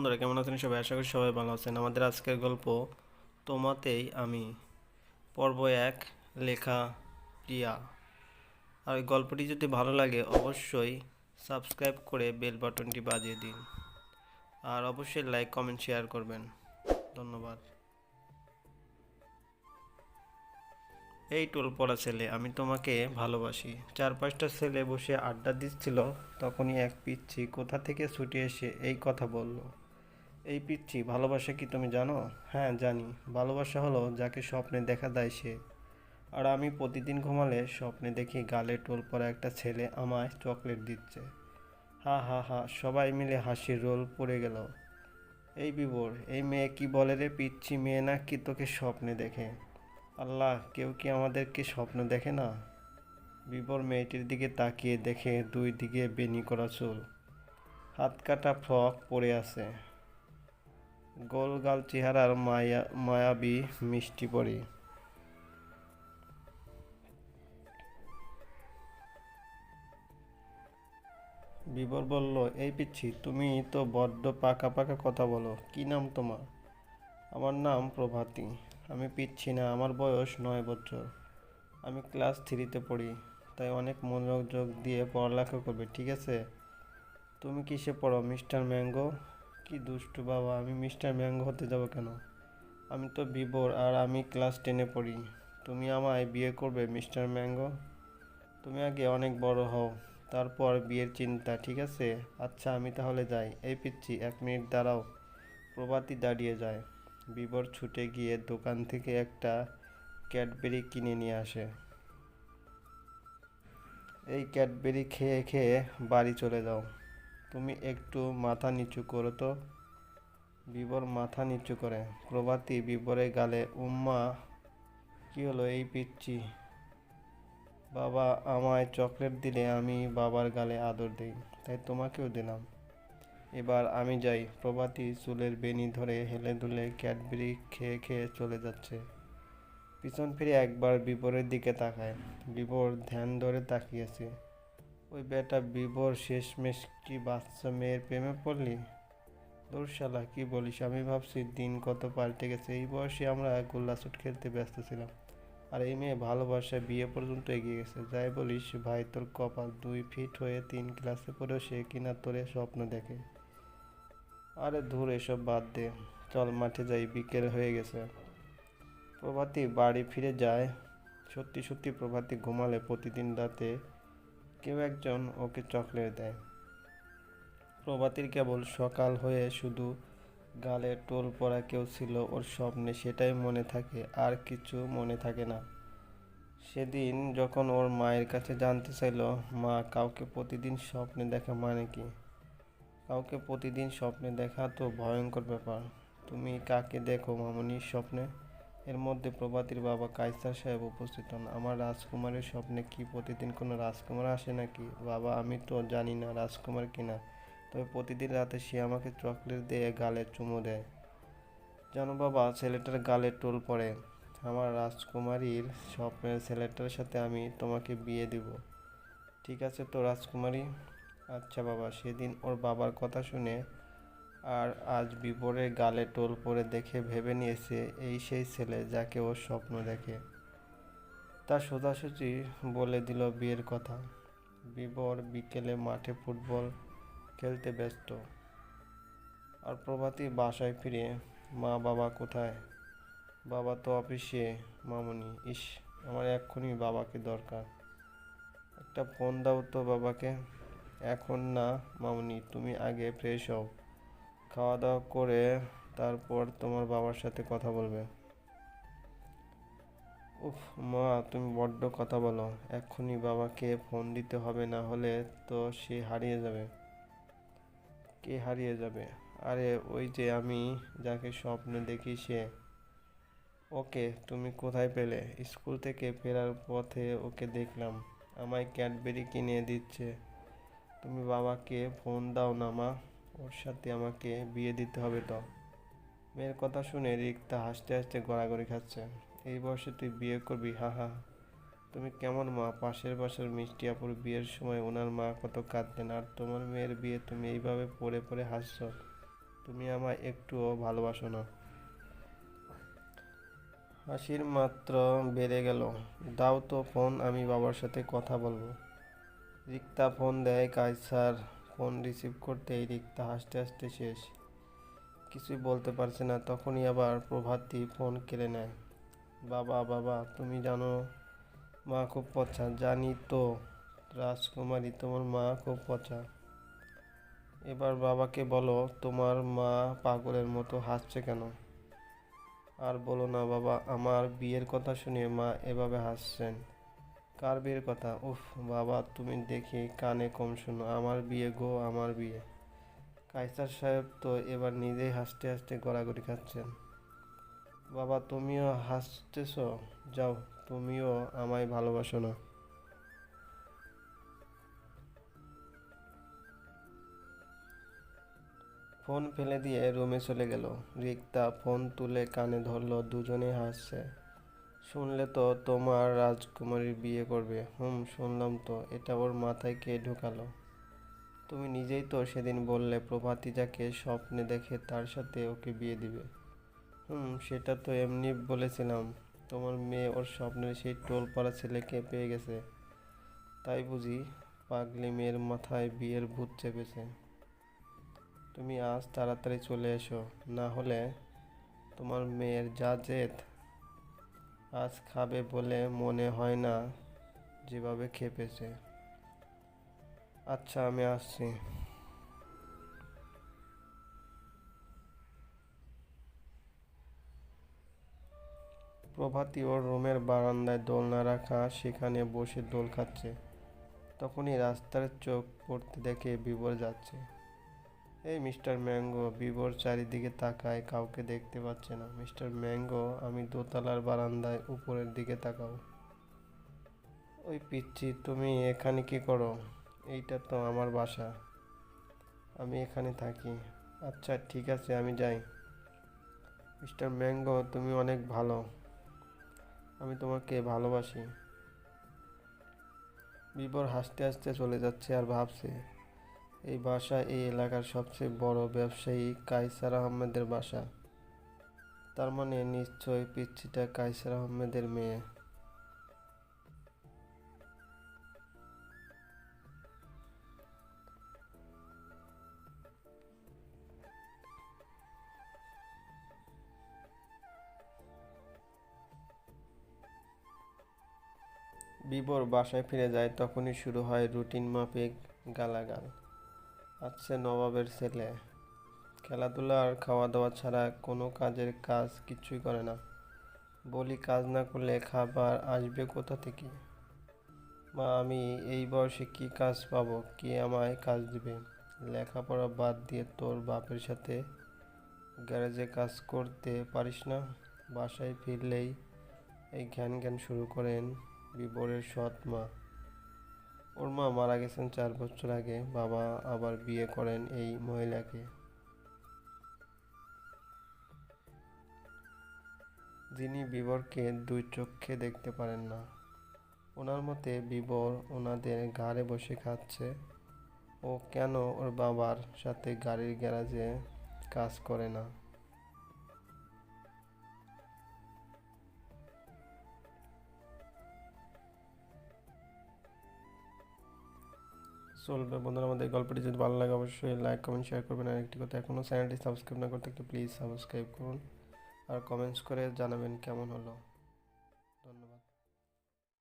বন্ধুরা, কেমন আছেন সবাই? আশা করি সবাই ভালো আছেন। আমাদের আজকের গল্প তোমাতেই আমি পর্ব এক লেখা প্রিয়া। আর এই গল্পটি যদি ভালো লাগে, অবশ্যই সাবস্ক্রাইব করে বেল বাটনটি বাজিয়ে দিন। আর অবশ্যই লাইক, কমেন্ট, শেয়ার করবেন। ধন্যবাদ। এই টোল পড়া ছেলে, আমি তোমাকে ভালোবাসি। চার পাঁচটা ছেলে বসে আড্ডা দিচ্ছিল, তখনই এক পিচ্ছি কোথা থেকে ছুটে এসে এই কথা বলল। এই পিচ্ছি ভালোবাসা কি তুমি জানো? হ্যাঁ জানি। ভালোবাসা হলো যাকে স্বপ্নে দেখা দেয় সে। আর আমি প্রতিদিন ঘুমালে স্বপ্নে দেখি গালে টোল পরা একটা ছেলে আমায় চকলেট দিচ্ছে। হা হা হা, সবাই মিলে হাসির রোল পড়ে গেল। এই বিবর এই মেয়ে কি বলে রে পিচ্ছি মেয়ে না কি তোকে স্বপ্নে দেখে? আল্লাহ, কেউ কি আমাদেরকে স্বপ্ন দেখে না? বিবর মেয়েটির দিকে তাকিয়ে দেখে দুই দিকে বেনি করা চুল। হাত কাটা ফ্রক পরে আছে। গোলগাল চেহারার মায়া, মায়াবী মিষ্টি পরি। বিবর বলল, এই পিচ্ছি, তুমি তো বড্ড পাকা পাকা কথা বলো, কি নাম তোমার? আমার নাম প্রভাতী, আমি পিচ্ছি না, আমার বয়স নয় বছর। আমি ক্লাস থ্রিতে পড়ি, তাই অনেক মনোযোগ দিয়ে পড়ালেখা করবে, ঠিক আছে? তুমি কিসে পড়ো, মিস্টার ম্যাঙ্গো? কি দুষ্টু বাবা, আমি মিস্টার ম্যাঙ্গো হতে যাব কেন? আমি তো বিবর আর আমি ক্লাস টেনে পড়ি। তুমি আমায় বিয়ে করবে, মিস্টার ম্যাঙ্গো? তুমি আগে অনেক বড় হও, তারপর বিয়ের চিন্তা, ঠিক আছে? আচ্ছা আমি তাহলে যাই। এই পিচ্ছি, এক মিনিট দাঁড়াও। প্রভাতী দাঁড়িয়ে যায়। বিবর ছুটে গিয়ে দোকান থেকে একটা ক্যাডবেরি কিনে নিয়ে আসে। এই ক্যাডবেরি খেয়ে খেয়ে বাড়ি চলে যাও। তুমি একটু মাথা নিচু করো তো। বিবর মাথা নিচু করে। প্রভাতী বিবরের গালে, উম্মা, কি হলো এই পিচ্ছি বাবা আমায় চকলেট দিলে আমি বাবার গালে আদর দিই, তাই তোমাকেও দিলাম। এবার আমি যাই। প্রভাতী চুলের বেনি ধরে হেলে দুলে ক্যাডবেরি খেয়ে খেয়ে চলে যাচ্ছে। পিছন ফিরে একবার বিপরের দিকে তাকায়। বিবর ধ্যান ধরে তাকিয়েছে। ওই বেটা বিবর শেষমেশ কি বাচ্চা মেয়ের প্রেমে পড়লি? দৌড়শালা কি বলিস? আমি ভাবছি দিন কত পাল্টে গেছে। এই বয়সে আমরা গোল্লাছুট খেলতে ব্যস্ত ছিলাম। আর এই মেয়ে ভালোবাসায় বিয়ে পর্যন্ত এগিয়ে গেছে। যাই বলিস, ভাই, তোর কপাল দুই ফিট হয়ে তিন ক্লাসে পড়েও সে কিনা তোরে স্বপ্ন দেখে। আরে ধুর, এসব বাদ দে। চল মাঠে যাই, বিকেল হয়ে গেছে। প্রভাতী বাড়ি ফিরে যায়। সত্যি সত্যি প্রভাতী ঘুমালে প্রতিদিন রাতে কেউ একজন ওকে চকলেট দেয়। প্রভাতীর কেবল সকাল হয়ে শুধু গালে টোল পরা কেউ ছিল ওর স্বপ্নে, সেটাই মনে থাকে, আর কিছু মনে থাকে না। সেদিন যখন ওর মায়ের কাছে জানতে চাইলো, মা কাউকে প্রতিদিন স্বপ্নে দেখা মানে কি? কাউকে প্রতিদিন স্বপ্নে দেখা তো ভয়ঙ্কর ব্যাপার। তুমি কাকে দেখো মামনির স্বপ্নে? এর মধ্যে প্রভাতীর বাবা কাইসার সাহেব উপস্থিত হন। আমার রাজকুমারের স্বপ্নে কি প্রতিদিন কোনো রাজকুমার আসে নাকি? বাবা, আমি তো জানি না রাজকুমার কিনা। তবে প্রতিদিন রাতে সে আমাকে চকলেট দিয়ে গালে চুমু দেয়। জানো বাবা, ছেলেটার গালে টোল পড়ে। আমার রাজকুমারীর স্বপ্নের ছেলেটার সাথে আমি তোমাকে বিয়ে দিব। ঠিক আছে তো রাজকুমারী? আচ্ছা বাবা, সেদিন ওর বাবার কথা শুনে আর আজ বিবরের গালে টোল পরে দেখে ভেবে নিয়েছে এই সেই ছেলে যাকে ওর স্বপ্ন দেখে। তা সোজাসুজি বলে দিল বিয়ের কথা। বিবর বিকেলে মাঠে ফুটবল খেলতে ব্যস্ত। আর প্রভাতী বাসায় ফিরে, মা, বাবা কোথায়? বাবা তো অফিসে, মামনি। ইস, আমার এক্ষুনি বাবাকে দরকার। একটা ফোন দাও তো বাবাকে। এখন না, মামনি, তুমি আগে ফ্রেশ হও। খাওয়া দাওয়া করে তারপর তোমার বাবার সাথে কথা বলবে। উফ, মা, তুমি বড্ড কথা বলো। এক্ষুনি বাবাকে ফোন দিতে হবে, না হলে তো সে হারিয়ে যাবে। কে হারিয়ে যাবে? আরে, ওই যে আমি, যাকে স্বপ্নে দেখি সে। ওকে, তুমি কোথায় পেলে? স্কুল থেকে ফেরার পথে ওকে দেখলাম। আমায় ক্যাডবেরি কিনে দিচ্ছে। তুমি বাবাকে ফোন দাও না, মা। ওর সাথে আমাকে বিয়ে দিতে হবে তো। মেয়ের কথা শুনে রিক্তা হাসতে হাসতে গড়াগড়ি খাচ্ছে। এই বয়সে তুই বিয়ে করবি? হা হা। তুমি কেমন মা? পাশের পাশের মিষ্টি আপুর বিয়ের সময় ওনার মা কত কাঁদতেন, আর তোমার মেয়ের বিয়ে তুমি এইভাবে পড়ে পড়ে হাসছো। তুমি আমায় একটুও ভালোবাসো না। হাসির মাত্র বেড়ে গেল। দাও তো ফোন, আমি বাবার সাথে কথা বলব। রিক্তা ফোন দেয় কায়সার ফোন রিসিভ করতেই রিক্তা হাসতে হাসতে শেষ। কিছুই বলতে পারছে না, তখনই আবার প্রভাতী ফোন কেড়ে নেয়। বাবা বাবা, তুমি জানো, মা খুব পচা। জানি তো, রাজকুমারী, তোমার মা খুব পচা। এবার বাবাকে বলো, তোমার মা পাগলের মতো হাসছে কেন? আর বলো না বাবা, আমার বিয়ের কথা শুনে মা এভাবে হাসছেন। কার বিয়ের কথা? উফ, বাবা, তুমি দেখি কানে কম শোনো। আমার বিয়ে গো, আমার বিয়ে। কাইসার সাহেব তো এবার নিজেই হাসতে হাসতে গড়াগড়ি খাচ্ছেন। বাবা, তুমিও হাসতেছ? যাও, তুমিও আমায় ভালোবাসো না। ফোন ফেলে দিয়ে রুমে চলে গেল। রিক্তা ফোন তুলে কানে ধরলো, দুজনেই হাসছে। শুনলে তো তোমার রাজকুমারীর বিয়ে করবে। হুম, শুনলাম তো। এটা ওর মাথায় কে ঢুকালো? তুমি নিজেই তো সেদিন বললে, প্রভাতী যাকে স্বপ্নে দেখে তার সাথে ওকে বিয়ে দিবে। হুম, সেটা তো এমনি বলেছিলাম। তোমার মেয়ে ওর স্বপ্নের সেই টোল পাড়া ছেলেকে পেয়ে গেছে। তাই বুঝি পাগলি মেয়ের মাথায় বিয়ের ভূত চেপেছে। তুমি আজ তাড়াতাড়ি চলে এসো। না হলে তোমার মেয়ের যা জেদ আজ খাবে বলে মনে হয় না যেভাবে খেপেছে। আচ্ছা আমি আসছি। প্রভাতী ওর রুমের বারান্দায় দোলনা রাখা, সেখানে বসে দোল খাচ্ছে। তখনই রাস্তার চোখ পড়তে দেখে বিবর যাচ্ছে। এই মিস্টার ম্যাঙ্গো বিবর চারিদিকে তাকায়, কাউকে দেখতে পাচ্ছে না। মিস্টার ম্যাঙ্গো, আমি দোতলার বারান্দায় উপরের দিকে তাকাও। ওই পিচ্ছি তুমি এখানে কি করো? এইটা তো আমার বাসা। আমি এখানে থাকি। আচ্ছা ঠিক আছে, আমি যাই। মিস্টার ম্যাঙ্গো, তুমি অনেক ভালো। আমি তোমাকে ভালোবাসি। বিবর হাসতে হাসতে চলে যাচ্ছে আর ভাবছে এই বাসা এই এলাকার সবচেয়ে বড় ব্যবসায়ী কাইসার আহমেদের বাসা। তার মানে নিশ্চয় পিচ্ছিটা কাইসার আহমেদের মেয়ে। বিবর বাসায় ফিরে যায়, তখনই শুরু হয় রুটিন মাফিক গালাগাল। আচ্ছা নবাবের ছেলে। খেলাধুলা আর খাওয়া দাওয়া ছাড়া কোনো কাজের কাজ কিছুই করে না। বলি কাজ না করলে খাবার আসবে কোথা থেকে? মা, আমি এই বয়সে কি কাজ পাবো? কে আমায় কাজ দিবে? লেখাপড়া বাদ দিয়ে তোর বাপের সাথে গ্যারেজে কাজ করতে পারিস না? বাসায় ফিরলেই এই জ্ঞান জ্ঞান শুরু করেন বিবরের সৎ মা। ওর মা মারা গেছেন চার বছর আগে। বাবা আবার বিয়ে করেন এই মহিলাকে। যিনি বিবরকে দুই চোখে দেখতে পারেন না। ওনার মতে বিবর ওনাদের ঘাড়ে বসে খাচ্ছে। ও কেন ওর বাবার সাথে গাড়ির গ্যারাজে কাজ করে না? চলবে। বন্ধুরা, আমাদের গল্পটি যদি ভালো লাগে, অবশ্যই লাইক কমেন্ট শেয়ার করবেন। আর একটি কথা এখনও চ্যানেলটি সাবস্ক্রাইব না করতে একটু প্লিজ সাবস্ক্রাইব করুন। আর কমেন্টস করে জানাবেন কেমন হলো।